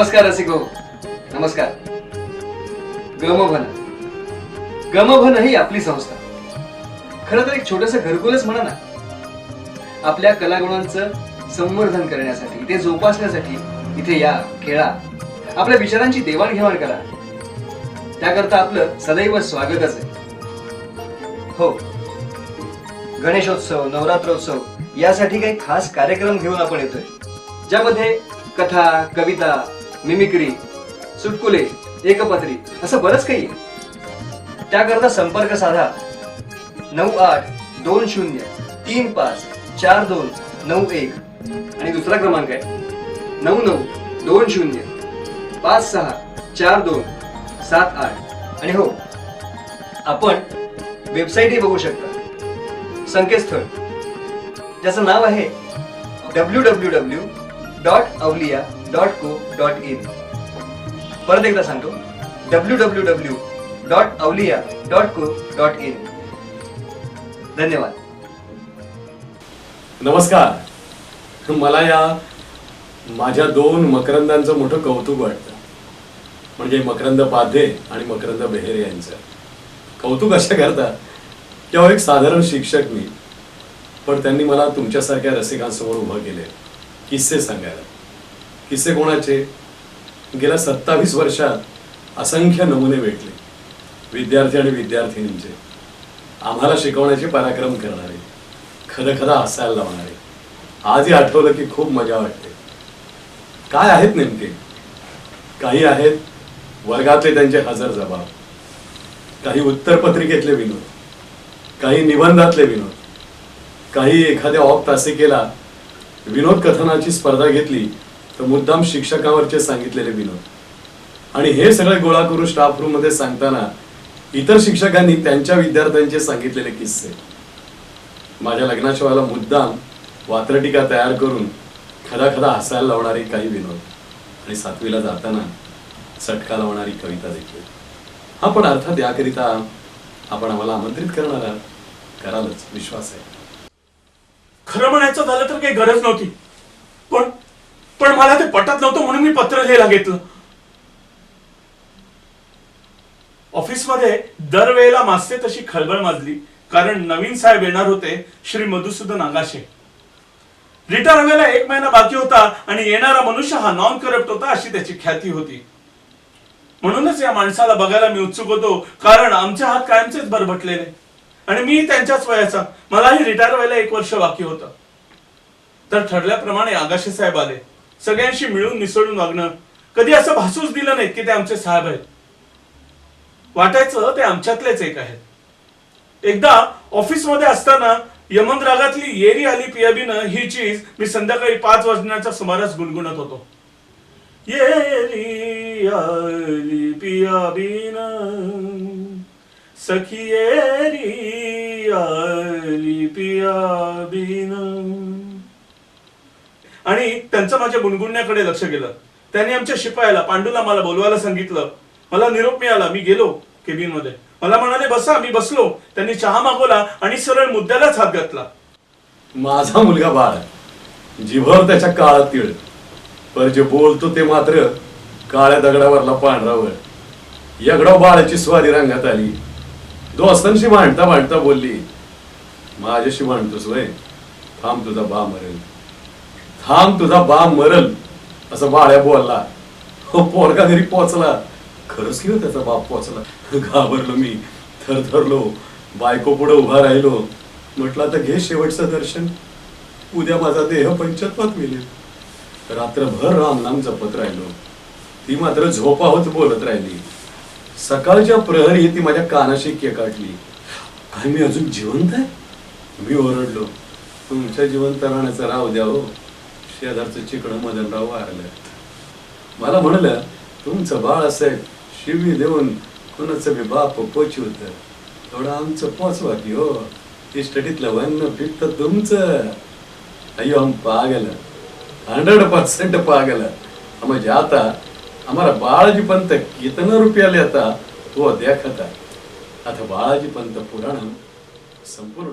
नमस्कार रसिको. नमस्कार. गमभन. गमभन ही आपली संस्था. खरं तर एक छोटस घरकुलच म्हणा ना. आपल्या कलागुणांचं संवर्धन करण्यासाठी ते जोपासण्यासाठी इथे या खेळा. आपल्या विचारांची देवाणघेवाण करा. त्याकरता आपलं सदैव स्वागतच आहे. हो. गणेशोत्सव नवरात्रोत्सव यासाठी काही खास कार्यक्रम घेऊन आपण येतोय. ज्यामध्ये कथा कविता मिमिक्री चुटकुले एकपत्री असं बरंच काही. त्याकरता संपर्क साधा. नऊ आठ दोन शून्य तीन पाच चार दोन नऊ एक. आणि दुसरा क्रमांक आहे. नऊ नऊ दोन शून्य पाच सहा चार दोन सात आठ. आणि हो आपण वेबसाईटही बघू शकता. संकेतस्थळ. ज्याचं नाव आहे W W W dot Avalia dot co dot in परत एकदा सांगतो. W W W dot Avalia dot co dot in धन्यवाद. नमस्कार. मला या माझ्या दोन मकरंदांचं मोठं कौतुक वाटतं. म्हणजे मकरंद पाधे आणि मकरंद बेहेरे यांचं. कौतुक अशा करता तेव्हा एक साधारण शिक्षक मी. पण त्यांनी मला तुमच्यासारख्या रसिकांसमोर उभं केले किस्से सांगायला. किस्से कोणाचे? गेल्या सत्तावीस वर्षात असंख्य नमुने भेटले. विद्यार्थी आणि विद्यार्थिनींचे. आम्हाला शिकवण्याचे पराक्रम करणारे. खरं खरं हसायला लावणारे. आजही आठवलं की खूप मजा वाटते. काय आहेत नेमके? काही आहेत वर्गातले त्यांचे हजर जबाब. काही उत्तरपत्रिकेतले विनोद. काही निबंधातले विनोद. काही एखाद्या ऑफ तासिकेला विनोद कथनाची स्पर्धा घेतली. तर मुद्दाम शिक्षकावरचे सांगितलेले विनोद. आणि हे सगळे गोळा करून स्टाफ रूममध्ये सांगताना इतर शिक्षकांनी त्यांच्या विद्यार्थ्यांचे सांगितलेले किस्से. माझ्या लग्नाशिवायला मुद्दाम वात्रटिका तयार करून खदा खदा हसायला लावणारी काही विनोद आणि सातवीला जाताना चटका लावणारी कविता देखील. हा पण अर्थात याकरिता आपण आम्हाला आमंत्रित करणार आहात. करालच विश्वास आहे. खरं म्हणायचं झालं तर काही गरज नव्हती. पण पण मला ते पटत नव्हतं म्हणून मी पत्र लिहायला घेतलं. ऑफिसमध्ये दरवेळेला मासते तशी खळबळ माजली कारण नवीन साहेब येणार होते श्री मधुसूदन आगाशे रिटायर व्हायला एक महिना बाकी होता आणि येणारा मनुष्य हा नॉन करप्ट होता अशी त्याची ख्याती होती. म्हणूनच या माणसाला बघायला मी उत्सुक होतो कारण आमचे हात कायमचेच भरभटलेले. आणि मी त्यांच्याच वयाचा मलाही रिटायर व्हायला एक वर्ष बाकी होतं. तर ठरल्याप्रमाणे आगाशे साहेब आले. सगळ्यांशी मिळून मिसळून वागणं. कधी असं भासूच दिलं नाही की ते आमचे साहेब आहेत. वाटायचं ते आमच्यातलेच एक आहेत. एकदा ऑफिसमध्ये असताना यमन रागातली येरी आली पियाबीनं ही चीज मी संध्याकाळी पाच वाजण्याच्या सुमारास गुणगुणत होतो. येरी आली पियाबीन सखी येरी आली पियाबीन. आणि त्यांचं माझ्या गुणगुणण्याकडे लक्ष गेलं. त्यांनी आमच्या शिपायाला पांडूला मला बोलवायला सांगितलं. मला निरोप मिळाला मी गेलो केबिनमध्ये मला म्हणाले बसा मी बसलो. त्यांनी चहा मागवला आणि सरळ मुद्द्यालाच हात घातला. माझा मुलगा बाळ जिभर त्याच्या काळात तिळ. पर जे बोलतो ते मात्र काळ्या दगडावरला पांढरावर यगडाव बाळाची स्वारी रंगात आली. दोस्तांशी भांडता भांडता बोलली. माझ्याशी भांडतोस वय. थांब तुझा बा मरेल. थांब तुझा बा मरल असं बाळ्या बोलला. हो पोरगा घरी पोचला खरंच किंवा हो त्याचा बाप पोचला घाबरलो मी थरथरलो. बायको पुढे उभा राहिलो. म्हटलं आता घे शेवटचं दर्शन. उद्या माझा देह पंचत्वात मिळेल रात्रभर रामनाम जपत राहिलो. ती मात्र झोपावत बोलत राहिली. सकाळच्या प्रहरी ती माझ्या कानाशी केकाटली आणि मी अजून जिवंत आहे? मी ओरडलो. तुमच्या जिवंत राहण्याचं राव द्या हो. शेजारचं चिकडं मदनराव वारलं. मला म्हणलं तुमचं बाळ असेल शिवी देऊन कुणाचं बी बाप पोचवत थोडं आमचं पोचवा की हो. इस्टडीतलं वन्न पित्त तुमचं. अय्यो हम पागल. हंड्रेड पर्सेंट पागल. म्हणजे हम जाता हमारा बाळाजी पंत कितना रुपया लेता वो देखता. आता बाळाजी पंत पुराण संपूर्ण